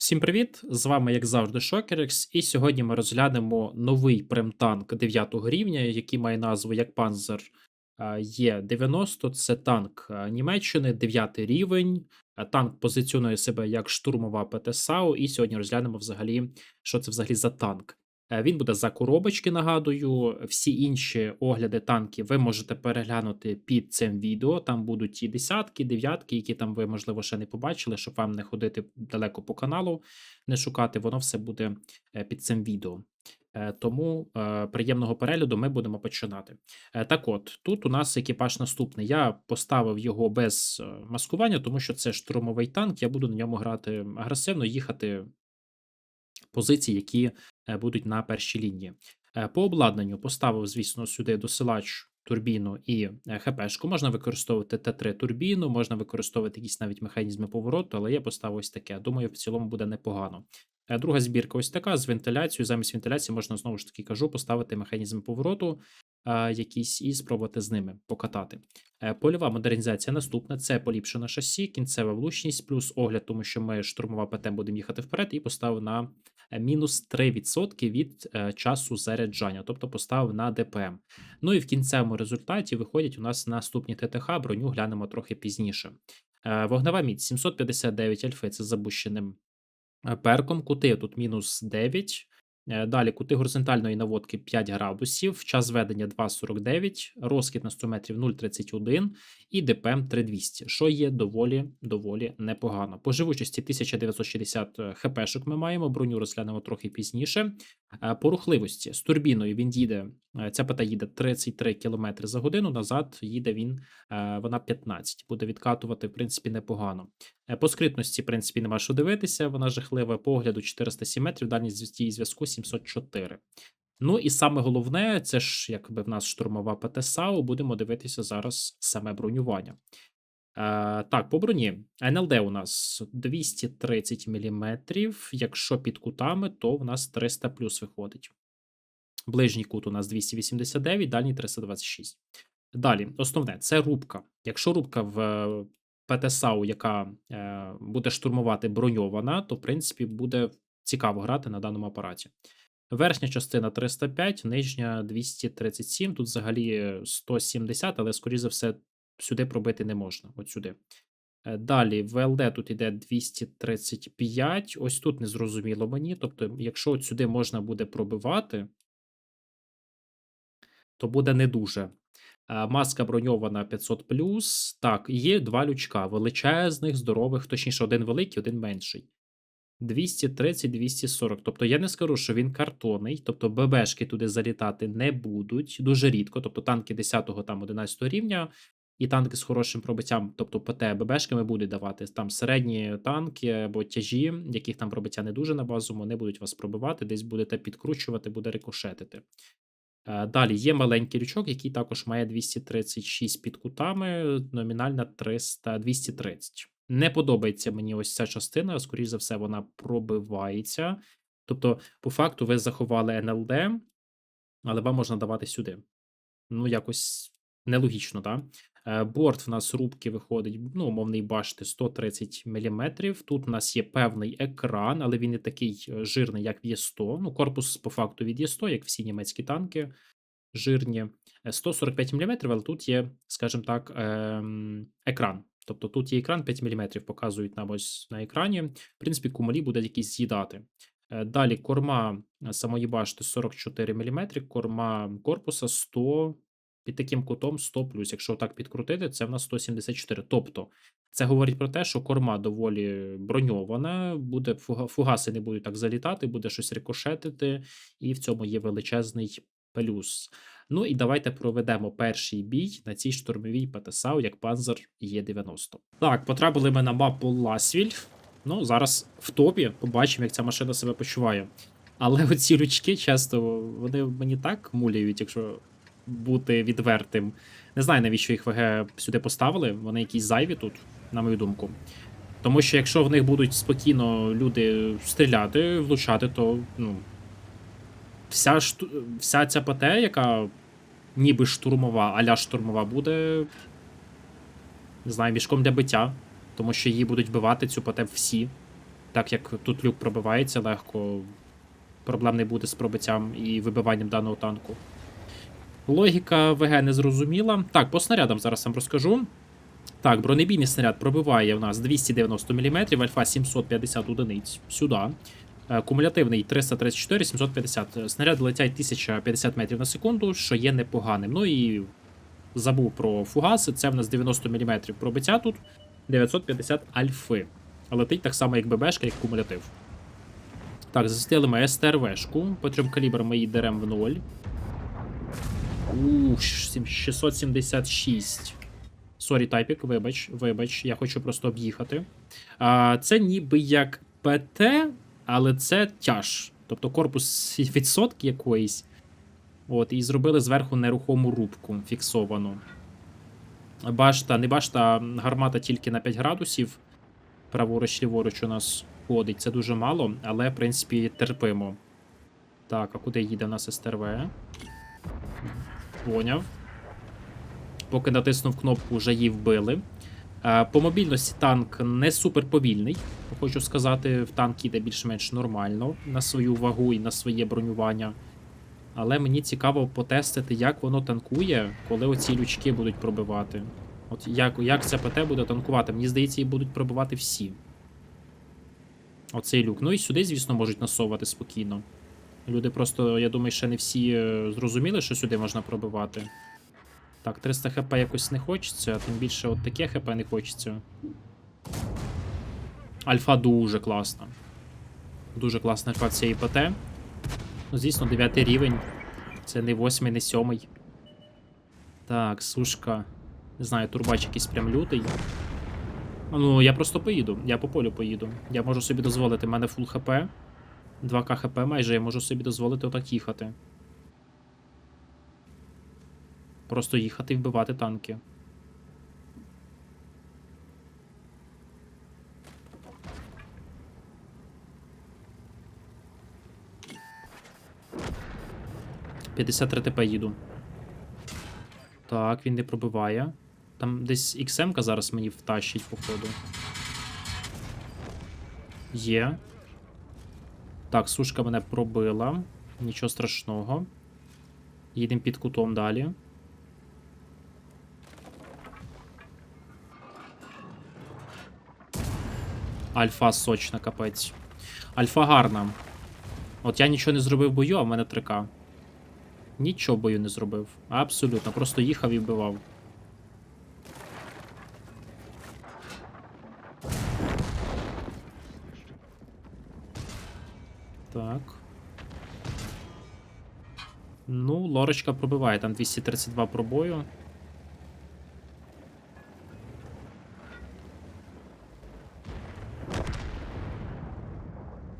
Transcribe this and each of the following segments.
Всім привіт! З вами, як завжди, Шокерекс, і сьогодні ми розглянемо новий премтанк 9 рівня, який має назву як Panzer Е90. Це танк Німеччини, 9 рівень. Танк позиціонує себе як штурмова ПТСАУ, і сьогодні розглянемо взагалі, що це взагалі за танк. Е, Він буде за коробочки, нагадую. Всі інші огляди танків ви можете переглянути під цим відео. Там будуть ті десятки, дев'ятки, які там ви, можливо, ще не побачили, щоб вам не ходити далеко по каналу, не шукати. Воно все буде е, під цим відео. Е, Тому приємного перегляду ми будемо починати. Так от, тут у нас екіпаж наступний. Я поставив його без маскування, тому що це штурмовий танк. Я буду на ньому грати агресивно, їхати позиції, які е, будуть на першій лінії. Е, По обладнанню поставив, звісно, сюди досилач турбіну і е, ХПшку. Можна використовувати Т3 турбіну, можна використовувати якісь навіть механізми повороту, але я поставив ось таке. Думаю, в цілому буде непогано. Друга збірка ось така з вентиляцією. Замість вентиляції можна знову ж таки кажу, поставити механізм повороту якісь і спробувати з ними покатати. Польова модернізація наступна це поліпшена шасі, кінцева влучність, плюс огляд, тому що ми штурмова ПТ будемо їхати вперед, і поставив на мінус 3% від е, часу заряджання, тобто поставив на ДПМ. Ну і в кінцевому результаті виходять у нас наступні ТТХ, броню глянемо трохи пізніше. Е, Вогнева міць 759 альфи, це забущеним е, перком. Кути тут мінус 9. Е, Далі кути горизонтальної наводки 5 градусів, час ведення 2,49, розкид на 100 метрів 0,31 і ДПМ 3200, що є доволі доволі непогано. По живучості 1960 хпшок ми маємо, броню розглянемо трохи пізніше. Е, По рухливості з турбіною він їде, е, ця пета їде 33 км за годину, назад їде він, е, вона 15, буде відкатувати, в принципі, непогано. По скритності, в принципі, нема що дивитися, вона жахлива. По огляду 407 метрів, дальність її зв'язку 704. Ну і саме головне, це ж якби в нас штурмова ПТСАУ, будемо дивитися зараз саме бронювання. Е, так, по броні. НЛД у нас 230 мм. Якщо під кутами, то в нас 300 плюс виходить. Ближній кут у нас 289, дальній 326. Далі, основне це рубка. Якщо рубка в ПТСАУ, яка е, буде штурмувати броньована, то в принципі буде цікаво грати на даному апараті. Верхня частина 305, нижня 237. Тут взагалі е, 170, але, скоріше за все, сюди пробити не можна. От сюди. Е, Далі, в ЛД тут іде 235. Ось тут незрозуміло мені. Тобто, якщо от сюди можна буде пробивати, то буде не дуже. Е, Маска броньована 500 Так, є два лючка, величезних, здорових, точніше, один великий, один менший. 230-240. Тобто я не скажу, що він картонний, тобто ББшки туди залітати не будуть дуже рідко. Тобто танки 10-го там 11 рівня і танки з хорошим пробиттям, тобто ПТ ББшками будуть давати. Там середні танки або тяжі, яких там пробиття не дуже на базовому, не будуть вас пробивати, десь будете підкручувати, буде рикошетити. Е, Далі є маленький лючок, який також має 236 під кутами, номінальна 300, 230. Не подобається мені ось ця частина, скоріш за все, вона пробивається. Тобто, по факту, ви заховали НЛД, але вам можна давати сюди. Ну, якось нелогічно, так? Борт в нас рубки виходить, ну, умовний башти 130 мм. Тут у нас є певний екран, але він не такий е, жирний, як в Є100. Ну, корпус по факту від Є100, як всі німецькі танки жирні. Е, 145 мм, але тут є, скажімо так, ем, екран. Тобто тут є екран 5 мм, показують нам ось на екрані. В принципі, кумулі буде якісь з'їдати. Е, Далі корма е, самої башти 44 мм, корма корпуса 100 під таким кутом 100 плюс. Якщо так підкрутити, це в нас 174. Тобто, це говорить про те, що корма доволі броньована, буде фугаси не будуть так залітати, буде щось рикошетити, і в цьому є величезний плюс. Ну і давайте проведемо перший бій на цій штурмовій ПТСАУ, як Панзер Є90. Так, потрапили ми на мапу Ласвіль. Ну, зараз в топі побачимо, як ця машина себе почуває. Але оці лючки часто вони мені так муляють, якщо бути відвертим. Не знаю, навіщо їх ВГ сюди поставили. Вони якісь зайві тут, на мою думку. Тому що якщо в них будуть спокійно люди стріляти, влучати, то ну. Вся, шту... вся ця ПТ, яка ніби штурмова, аля штурмова, буде. Не знаю, мішком для биття. Тому що її будуть вбивати цю ПТ всі. Так як тут люк пробивається легко, проблем не буде з пробиттям і вибиванням даного танку. Логіка ВГ не зрозуміла. Так, по снарядам зараз вам розкажу. Так, бронебійний снаряд пробиває у нас 290 мм, альфа 750 одиниць сюди. Е, Кумулятивний 334, 750. Снаряди летять 1050 метрів на секунду, що є непоганим. Ну і забув про фугаси. Це в нас 90 мм пробиття тут, 950 альфи. Летить так само, як ББшка, як кумулятив. Так, засвітили ми СТРВшку. Потріб калібр ми її дерем в 0. Ух, 676. Сорі, тайпік, вибач, вибач, я хочу просто об'їхати. Це ніби як ПТ, але це тяж. Тобто корпус відсотки якоїсь. От, і зробили зверху нерухому рубку фіксовану. Башта, не башта, гармата тільки на 5 градусів. Праворуч, ліворуч у нас ходить. Це дуже мало, але, в принципі, терпимо. Так, а куди їде у нас СТРВ? Поняв. Поки натиснув кнопку, вже її вбили. Е, По мобільності танк не супер повільний. Хочу сказати, в танк іде більш-менш нормально на свою вагу і на своє бронювання. Але мені цікаво потестити, як воно танкує, коли оці лючки будуть пробивати. От як, як це ПТ буде танкувати? Мені здається, її будуть пробивати всі. Оцей люк. Ну і сюди, звісно, можуть насовувати спокійно. Люди просто, я думаю, ще не всі е, зрозуміли, що сюди можна пробивати. Так, 300 хп якось не хочеться, а тим більше от таке хп не хочеться. Альфа дуже класна. Дуже класна альфа цієї ПТ. Ну, звісно, 9 рівень. Це не 8, не 7. Так, сушка. Не знаю, турбач якийсь прям лютий. Ну, я просто поїду. Я по полю поїду. Я можу собі дозволити, в мене фул хп. 2к хп майже, я можу собі дозволити отак їхати. Просто їхати і вбивати танки. П'ятдесят три ТП їду. Так, він не пробиває. Там десь XM зараз мені втащить, походу. Є. Так, сушка мене пробила. Нічого страшного. Їдемо під кутом далі. Альфа сочна, капець. Альфа гарна. От я нічого не зробив в бою, а в мене 3К. Нічого бою не зробив. Абсолютно. Просто їхав і вбивав. Так. Ну, лорочка пробиває, там 232 пробою.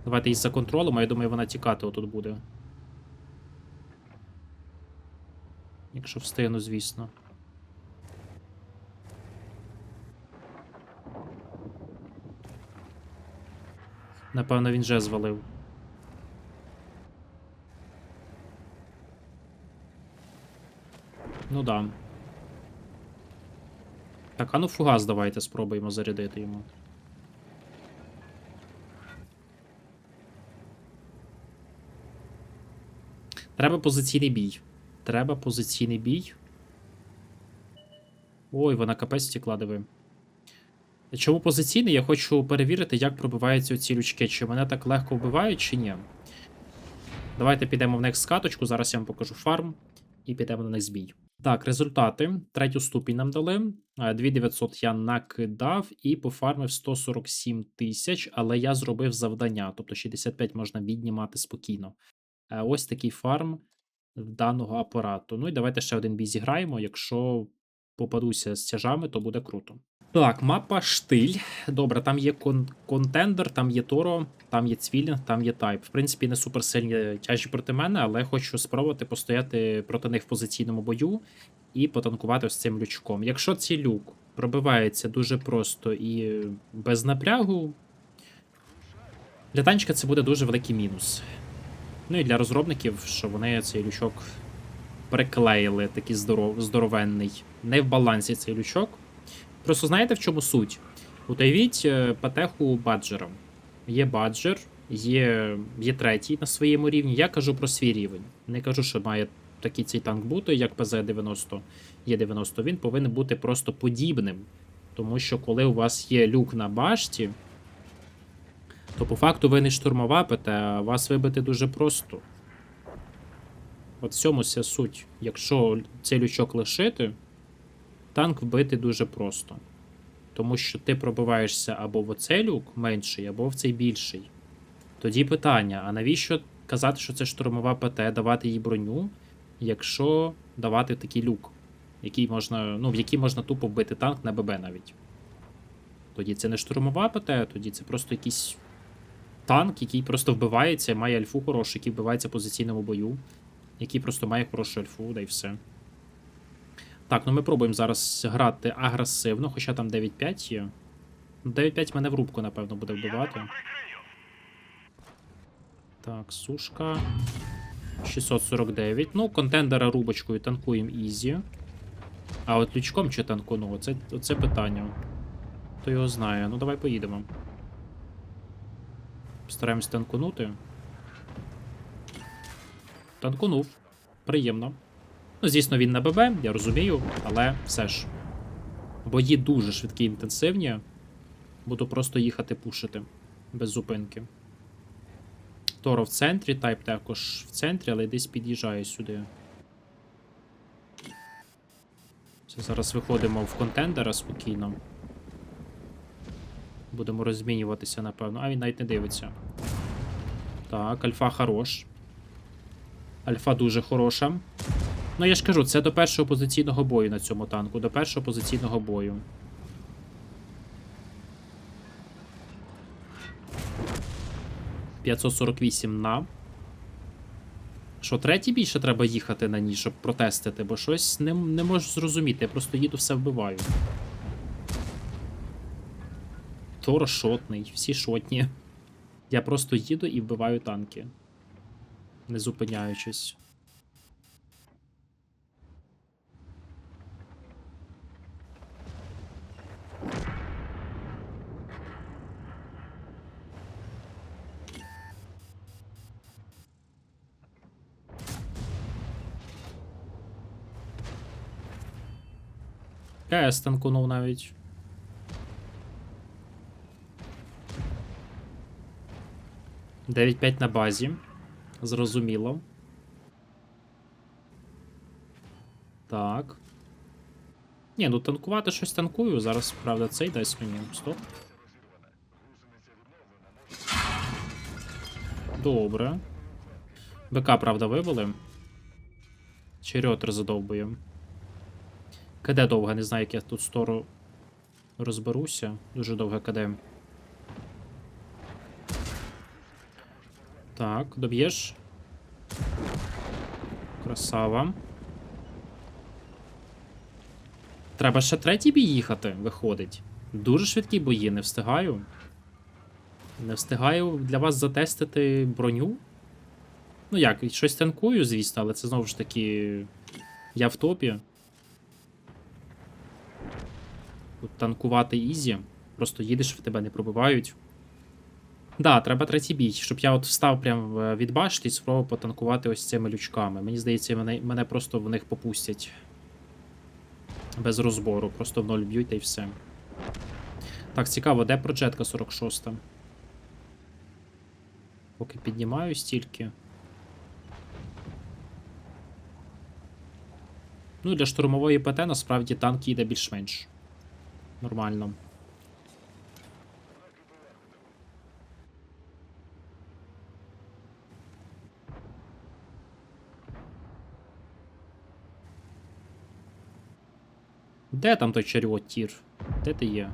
Давайте її за контролем, а я думаю, вона тікати отут буде. Якщо встигну, звісно. Напевно, він вже звалив. Ну да. Так, а ну фугас давайте спробуємо зарядити йому. Треба позиційний бій. Треба позиційний бій. Ой, вона капець стікла, диви. Чому позиційний? Я хочу перевірити, як пробиваються ці лючки. Чи мене так легко вбивають, чи ні. Давайте підемо в next скаточку. Зараз я вам покажу фарм і підемо на next бій. Так, результати. Третю ступінь нам дали. Е, 2900 я накидав і пофармив 147 тисяч, але я зробив завдання, тобто 65 можна віднімати спокійно. Е, Ось такий фарм даного апарату. Ну і давайте ще один бій зіграємо. Якщо попадуся з тяжами, то буде круто. Так, мапа штиль. Добре, там є кон- контендер, там є Торо, там є Цвілінг, там є Тайп. В принципі, не суперсильні тяжі проти мене, але хочу спробувати постояти проти них в позиційному бою і потанкувати ось цим лючком. Якщо цей люк пробивається дуже просто і без напрягу, для танчика це буде дуже великий мінус. Ну і для розробників, що вони цей лючок приклеїли, такий здоров, здоровенний. Не в балансі цей лючок. Просто знаєте, в чому суть? Уявіть е, патеху баджера. Є баджер, є, є третій на своєму рівні. Я кажу про свій рівень. Не кажу, що має такий цей танк бути, як ПЗ-90 є 90. Він повинен бути просто подібним. Тому що коли у вас є люк на башті, то по факту ви не штурмовапите, а вас вибити дуже просто. От в цьому вся суть. Якщо цей лючок лишити, танк вбити дуже просто. Тому що ти пробиваєшся або в оцей люк менший, або в цей більший. Тоді питання: а навіщо казати, що це штурмова ПТ, давати їй броню, якщо давати такий люк, який можна, ну, в який можна тупо вбити танк на ББ навіть. Тоді це не штурмова ПТ, тоді це просто якийсь танк, який просто вбивається, має альфу хорошу, який вбивається в позиційному бою, який просто має хорошу альфу, да і все. Так, ну ми пробуємо зараз грати агресивно, хоча там 9-5 є. Ну, 9-5 мене в рубку, напевно, буде вбивати. Так, сушка. 649. Ну, контендера рубочкою танкуємо ізі. А от лючком чи танкуну? Оце, оце питання. Хто його знає. Ну, давай поїдемо. Стараємось танкунути. Танкунув. Приємно. Ну, звісно, він на ББ, я розумію, але все ж. Бої дуже швидкі інтенсивні. Буду просто їхати пушити без зупинки. Торо в центрі, тайп також в центрі, але десь під'їжджає сюди. Все, зараз виходимо в контендера спокійно. Будемо розмінюватися, напевно. А він навіть не дивиться. Так, альфа хорош. Альфа дуже хороша. Ну, я ж кажу, це до першого позиційного бою на цьому танку. До першого позиційного бою. «548 на. Що, третій більше треба їхати на ній, щоб протестити, бо щось не, не можу зрозуміти. Я просто їду все вбиваю. Торо шотний, всі шотні. Я просто їду і вбиваю танки. Не зупиняючись. КС танкунув навіть. Дев'ять п'ять на базі. Зрозуміло. Так. Ні, ну танкувати щось танкую. Зараз, правда, цей дасть мені. Стоп. Добре. БК, правда, вибили. Черетер задовбує. КД довго, не знаю, як я тут стору розберуся. Дуже довго КД. Так, доб'єш. Красава. Треба ще третій бій їхати, виходить. Дуже швидкі бої, не встигаю. Не встигаю для вас затестити броню. Ну як, щось танкую, звісно, але це знову ж таки. Я в топі. Танкувати ізі. Просто їдеш, в тебе не пробивають. Да, треба третій бій, щоб я от встав прям від башти і спробував потанкувати ось цими лючками. Мені здається, мене, мене просто в них попустять. Без розбору, просто в ноль б'ють та й все. Так, цікаво, де проджетка 46? Поки піднімаю стільки. Ну, для штурмової ПТ насправді танк їде більш-менш. Нормально. Де там той чаріот тір? Де ти є?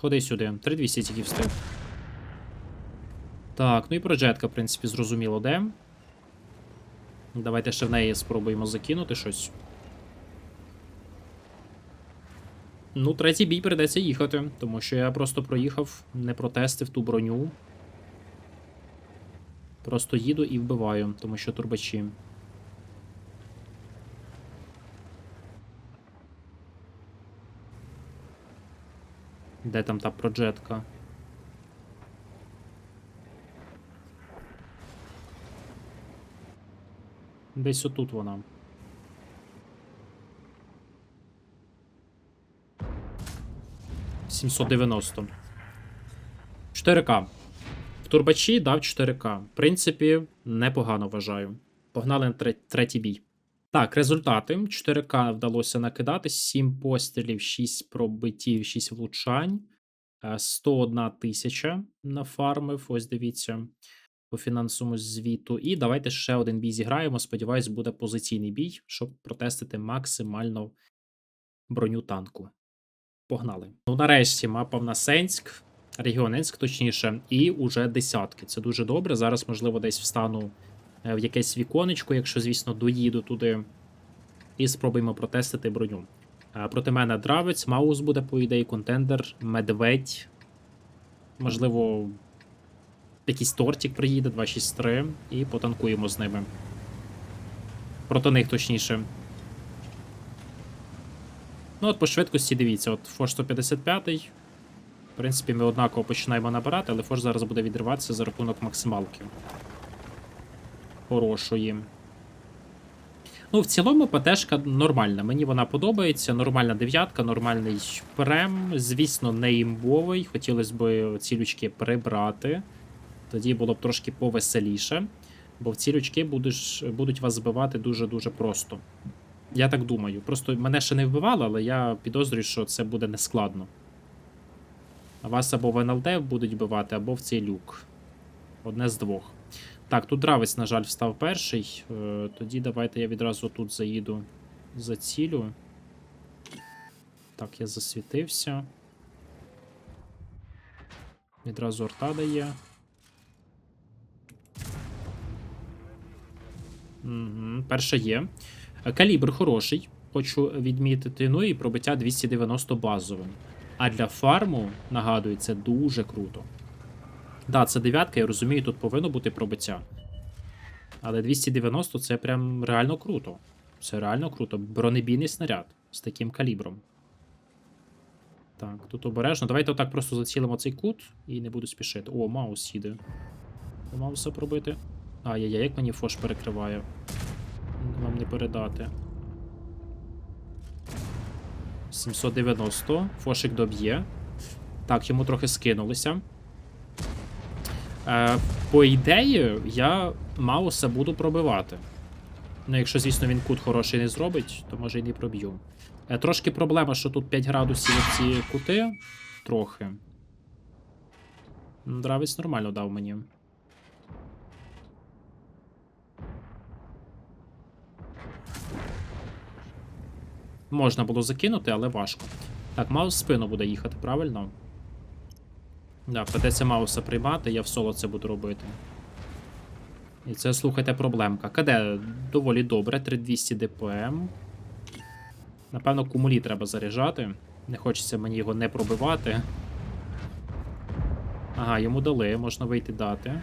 Ходи сюди. 3200 тільки встиг. Так, ну і проджетка, в принципі, зрозуміло, де. Давайте ще в неї спробуємо закинути щось. Ну, третій бій прийдеться їхати, тому що я просто проїхав, не протестив ту броню. Просто їду і вбиваю, тому що турбачі. Де там та проджетка? Десь отут вона. Сімсот дев'яносто. 4К. В турбачі дав 4К. В принципі, непогано вважаю. Погнали на третій бій. Так, результати. 4К вдалося накидати. 7 пострілів, 6 пробиттів, 6 влучань. Е, 101 тисяча нафармив. Ось дивіться по фінансовому звіту. І давайте ще один бій зіграємо. Сподіваюсь, буде позиційний бій, щоб протестити максимально броню танку. Погнали. Ну, нарешті, мапа в нас Сенськ, регіон Енськ, точніше, і уже десятки. Це дуже добре. Зараз, можливо, десь встану е, в якесь віконечко, якщо, звісно, доїду туди. І спробуємо протестити броню. Е, Проти мене Дравець, Маус буде, по ідеї, контендер, Медведь. Можливо, якийсь тортик приїде, 263, і потанкуємо з ними. Проти них, точніше. Ну, от по швидкості дивіться, от Фош 155. В принципі, ми однаково починаємо набирати, але Фош зараз буде відриватися за рахунок максималки. Хорошої. Ну, в цілому, ПТшка нормальна. Мені вона подобається. Нормальна дев'ятка, нормальний прем. Звісно, не імбовий. Хотілося б ці лючки прибрати. Тоді було б трошки повеселіше. Бо в ці лючки будеш, будуть вас збивати дуже-дуже просто. Я так думаю. Просто мене ще не вбивали, але я підозрюю, що це буде нескладно. Вас або в НЛД будуть вбивати, або в цей люк. Одне з двох. Так, тут Дравець, на жаль, встав перший. Е, Тоді давайте я відразу тут заїду за цілю. Так, я засвітився. Відразу арта дає. Угу, перша є. Калібр хороший, хочу відмітити. Ну і пробиття 290 базовим. А для фарму, нагадую, це дуже круто. Да, це дев'ятка, я розумію, тут повинно бути пробиття. Але 290 це прям реально круто. Це реально круто. Бронебійний снаряд з таким калібром. Так, тут обережно. Давайте отак просто зацілимо цей кут і не буду спішити. О, маус їде. Мауса пробити. Ай-яй-яй, як мені фош перекриває. Вам не передати. 790. Фошик доб'є. Так, йому трохи скинулися. Е, по ідеї, я Мауса буду пробивати. Ну, якщо, звісно, він кут хороший не зробить, то може і не проб'ю. Е, трошки проблема, що тут 5 градусів ці кути. Трохи. Дравець нормально дав мені. Можна було закинути, але важко. Так, Маус в спину буде їхати, правильно? Да, придеться Мауса приймати, я в соло це буду робити. І це, слухайте, проблемка. КД доволі добре, 3200 ДПМ. Напевно, кумулі треба заряджати. Не хочеться мені його не пробивати. Ага, йому дали, можна вийти дати.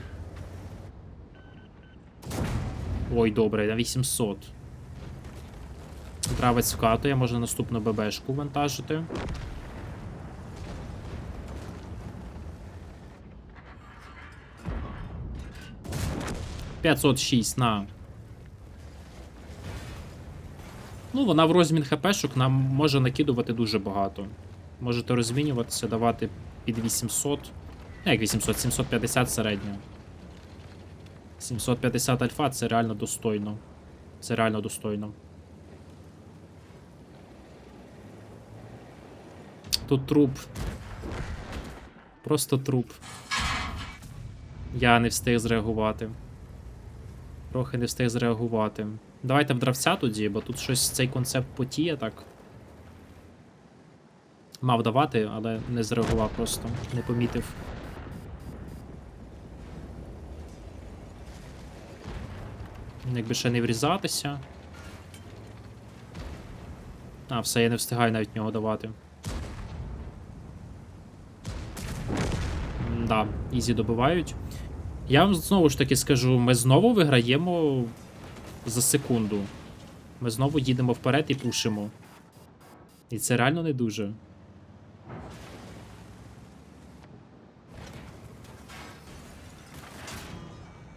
Ой, добре, на 800. Травець вкатує, можна наступну ББшку вантажити. П'ятсот шість на. Ну, вона в розмін ХПшок нам може накидувати дуже багато. Можете розмінюватися, давати під 800. Ну, як 800, 750 середньо. 750 альфа це реально достойно. Це реально достойно. Тут труп. Просто труп. Я не встиг зреагувати. Трохи не встиг зреагувати. Давайте в дравця тоді, бо тут щось цей концепт потіє так. Мав давати, але не зреагував просто, не помітив. Якби ще не врізатися. А, все, я не встигаю навіть нього давати. Да, ізі добивають. Я вам знову ж таки скажу, ми знову виграємо за секунду. Ми знову їдемо вперед і пушимо. І це реально не дуже.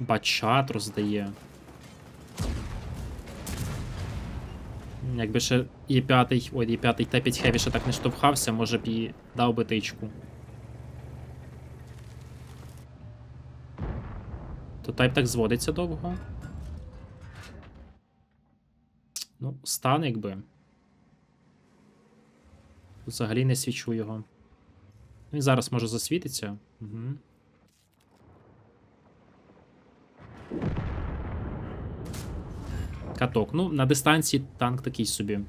Бачат роздає. Якби ще і п'ятий, ой, і п'ятий Т5 Хеві так не штовхався, може б і дав би тичку. То тайп так зводиться довго. Ну, стан якби. Взагалі не свічу його. Ну і зараз може засвітиться. Угу. Каток. Ну, на дистанції танк такий собі.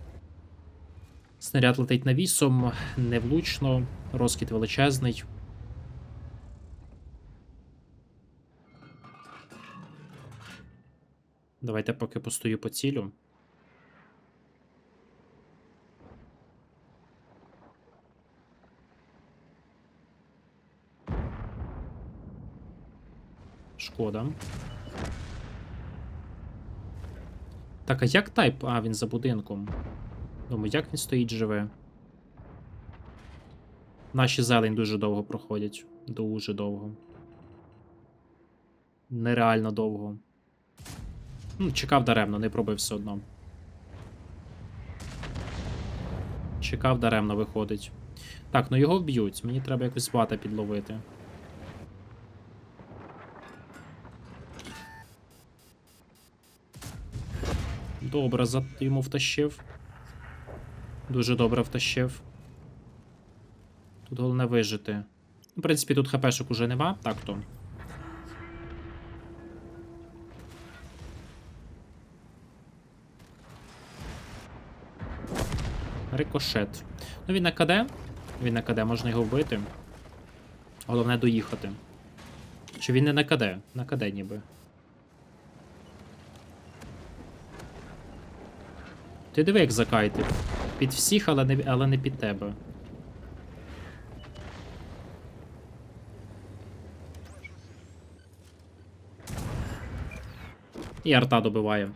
Снаряд летить навісом, невлучно, розкид величезний. Давайте поки постою по цілю. Шкода. Так, а як тайп? А, він за будинком. Думаю, як він стоїть живе? Наші зелень дуже довго проходять. Дуже довго. Нереально довго. Ну, чекав даремно, не пробив все одно. Чекав даремно виходить. Так, ну його вб'ють. Мені треба якось бата підловити. Добре, за... йому втащив. Дуже добре втащив. Тут головне вижити. В принципі, тут хпшок уже нема, так то. Рикошет. Ну він на КД. Він на КД, можна його вбити. Головне доїхати. Чи він не на КД? На КД ніби. Ти диви, як закайтив. Під всіх, але не, але не під тебе. І арта добиває.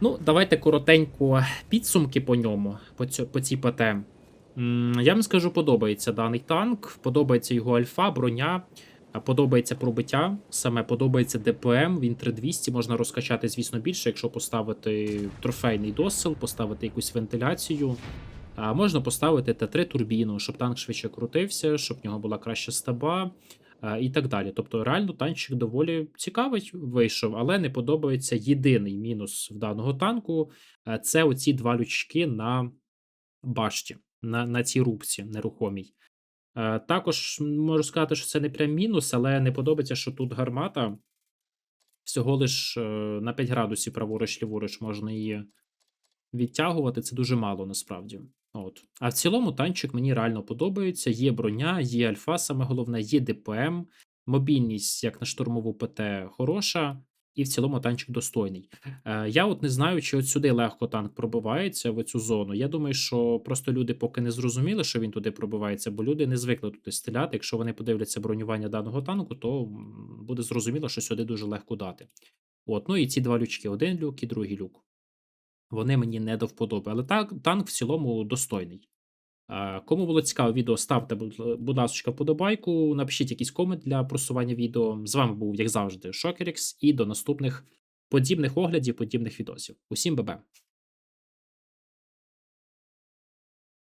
Ну, давайте коротенько підсумки по ньому, по, цьо, по цій ПТ. Я вам скажу, подобається даний танк, подобається його альфа, броня, подобається пробиття, саме подобається ДПМ, він 3200, можна розкачати, звісно, більше, якщо поставити трофейний досил, поставити якусь вентиляцію. Можна поставити Т3 турбіну, щоб танк швидше крутився, щоб в нього була краща стаба і так далі. Тобто, реально танчик доволі цікавий вийшов, але не подобається єдиний мінус в даного танку це оці два лючки на башті, на, на цій рубці нерухомій. Е, Також можу сказати, що це не прям мінус, але не подобається, що тут гармата всього лиш е, на 5 градусів праворуч ліворуч можна її відтягувати. Це дуже мало насправді. От. А в цілому танчик мені реально подобається. Є броня, є альфа, саме головне, є ДПМ, мобільність, як на штурмову ПТ, хороша, і в цілому танчик достойний. Е, Я от не знаю, чи от сюди легко танк пробивається в цю зону. Я думаю, що просто люди поки не зрозуміли, що він туди пробивається, бо люди не звикли туди стріляти. Якщо вони подивляться бронювання даного танку, то буде зрозуміло, що сюди дуже легко дати. От, ну і ці два лючки: один люк і другий люк. Вони мені не до вподоби, але так, танк в цілому достойний. Кому було цікаве відео, ставте, будь ласка, подобайку, напишіть якийсь комент для просування відео. З вами був, як завжди, Шокерікс, і до наступних подібних оглядів, подібних відосів. Усім бебе!